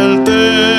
suelte.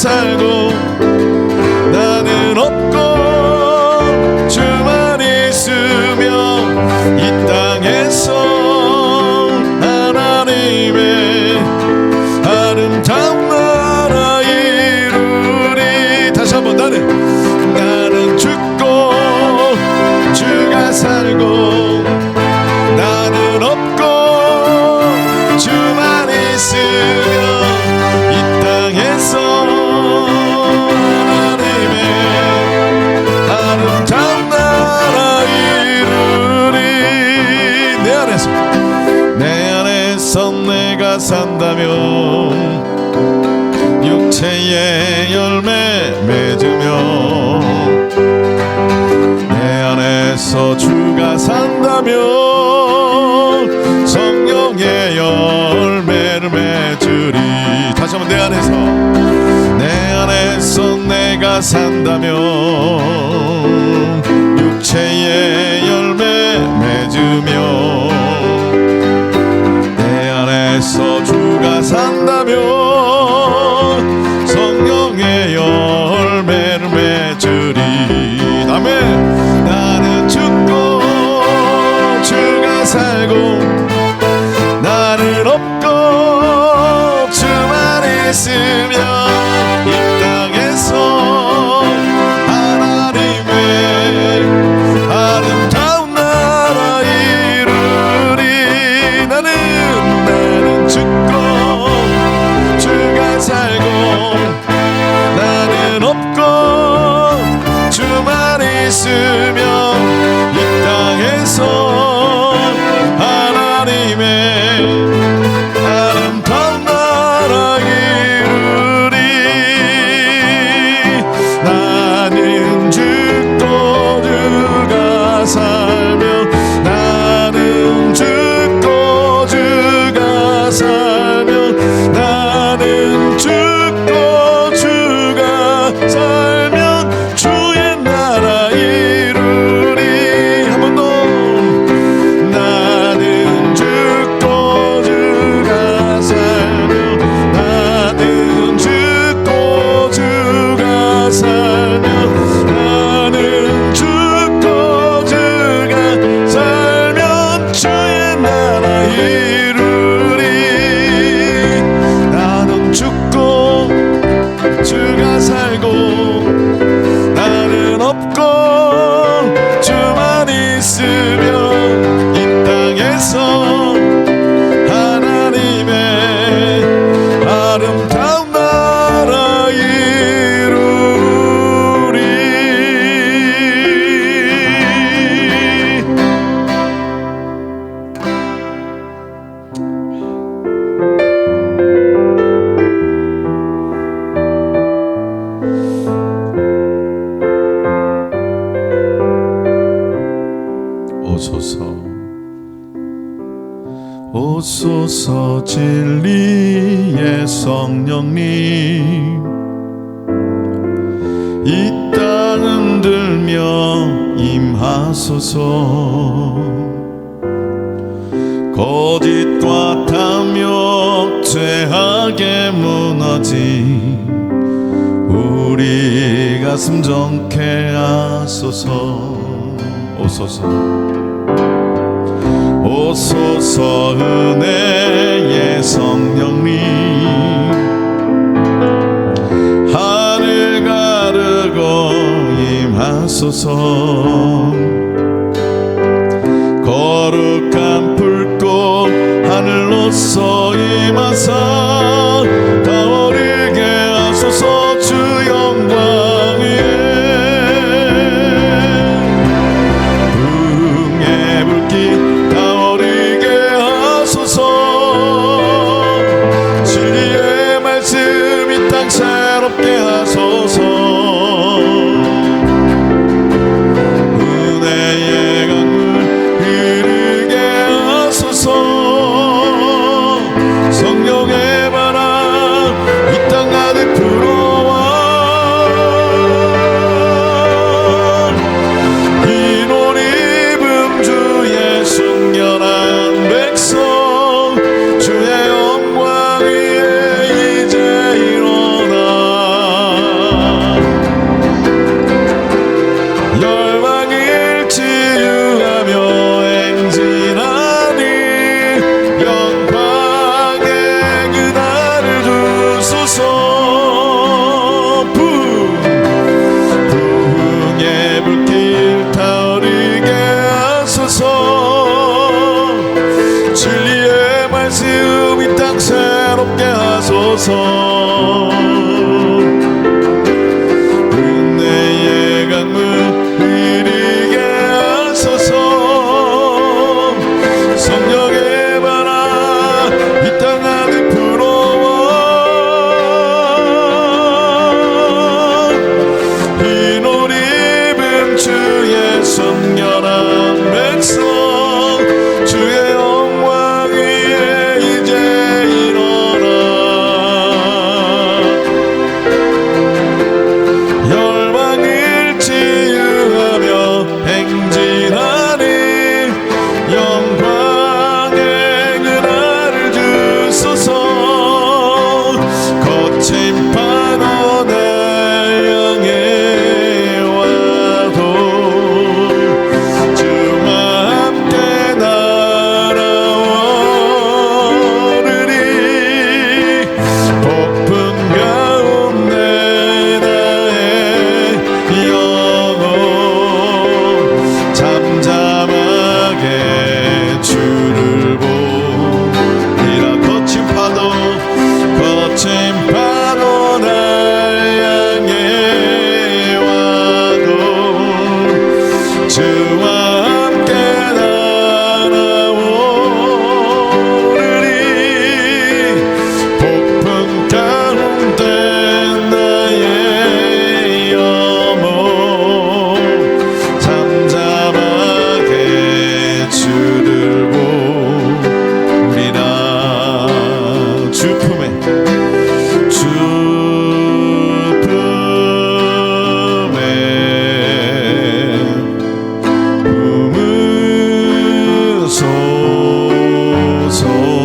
살고 새의 열매 맺으며 내 안에서 주가 산다면 성령의 열매를 맺으리. 다시 한번 내 안에서. 내 안에서 내가 산다면 육체의 열매 맺으며 내 안에서 주가 산다면 오소서 진리의 성령님. 이 땅 흔들며 임하소서. 거짓과 탐욕 죄악에 무너진 우리 가슴 정케 하소서. 오소서. 오소서 은혜의 성령님. 하늘 가르고 임하소서. 거룩한 불꽃 하늘로서 임하사. soul.